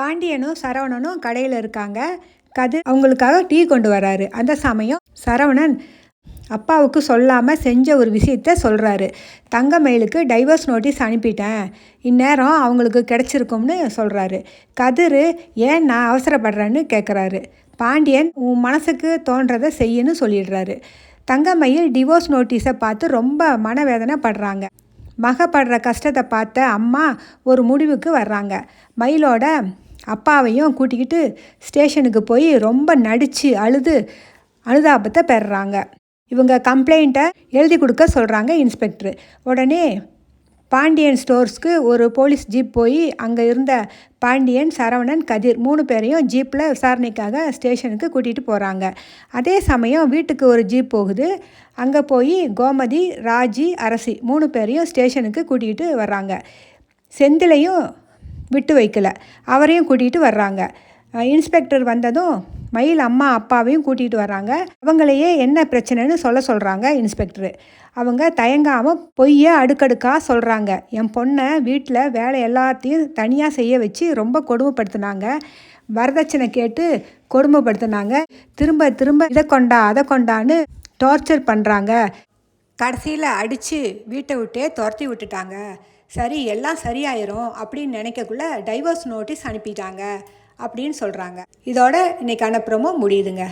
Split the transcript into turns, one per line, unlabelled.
பாண்டியனும் சரவணனும் கடையில் இருக்காங்க. கதிர் அவங்களுக்காக டீ கொண்டு வராரு. அந்த சமயம் சரவணன் அப்பாவுக்கு சொல்லாமல் செஞ்ச ஒரு விஷயத்த சொல்கிறாரு தங்கமயிலுக்கு டைவர்ஸ் நோட்டீஸ் அனுப்பிட்டேன். இந்நேரம் அவங்களுக்கு கிடச்சிருக்கும்னு சொல்கிறாரு கதிர் ஏன் நான் அவசரப்படுறேன்னு கேட்குறாரு பாண்டியன் உன் மனசுக்கு தோன்றதை செய்யன்னு சொல்லிடுறாரு. தங்கமயில் டிவோர்ஸ் நோட்டீஸை பார்த்து ரொம்ப மனவேதனை படுறாங்க மகப்படுற கஷ்டத்தை பார்த்த அம்மா ஒரு முடிவுக்கு வர்றாங்க. மயிலோட அப்பாவையும் கூட்டிக்கிட்டு ஸ்டேஷனுக்கு போய் ரொம்ப நடித்து அழுது அனுதாபத்தை பெறுறாங்க. இவங்க கம்ப்ளைண்ட்டை எழுதி கொடுக்க சொல்கிறாங்க இன்ஸ்பெக்டர் உடனே பாண்டியன் ஸ்டோர்ஸ்க்கு ஒரு போலீஸ் ஜீப் போய் அங்கே இருந்த பாண்டியன் சரவணன் கதிர் மூணு பேரையும் ஜீப்பில் விசாரணைக்காக ஸ்டேஷனுக்கு கூட்டிகிட்டு போகிறாங்க அதே சமயம் வீட்டுக்கு ஒரு ஜீப் போகுது. அங்கே போய் கோமதி ராஜி அரசி மூணு பேரையும் ஸ்டேஷனுக்கு கூட்டிகிட்டு வர்றாங்க. செந்திலையும் விட்டு வைக்கல. அவரையும் கூட்டிகிட்டு வர்றாங்க. இன்ஸ்பெக்டர் வந்ததும் மயில் அம்மா அப்பாவையும் கூட்டிகிட்டு வராங்க அவங்களையே என்ன பிரச்சனைன்னு சொல்ல சொல்கிறாங்க இன்ஸ்பெக்டரு. அவங்க தயங்காமல் பொய்யை அடுக்கடுக்காக சொல்கிறாங்க என் பொண்ணை வீட்டில் வேலை எல்லாத்தையும் தனியாக செய்ய வச்சு ரொம்ப கொடுமைப்படுத்தினாங்க. வரதட்சணை கேட்டு கொடுமைப்படுத்தினாங்க. திரும்ப திரும்ப இதை கொண்டா அதை கொண்டான்னு டார்ச்சர் பண்ணுறாங்க கடைசியில் அடித்து வீட்டை விட்டே துரத்தி விட்டுட்டாங்க. சரி எல்லாம் சரியாயிரும் அப்படின்னு நினைக்கக்குள்ள டைவர்ஸ் நோட்டீஸ் அனுப்பிட்டாங்க அப்படின்னு சொல்கிறாங்க இதோட இன்னைக்கான ப்ரோமோ முடியுதுங்க.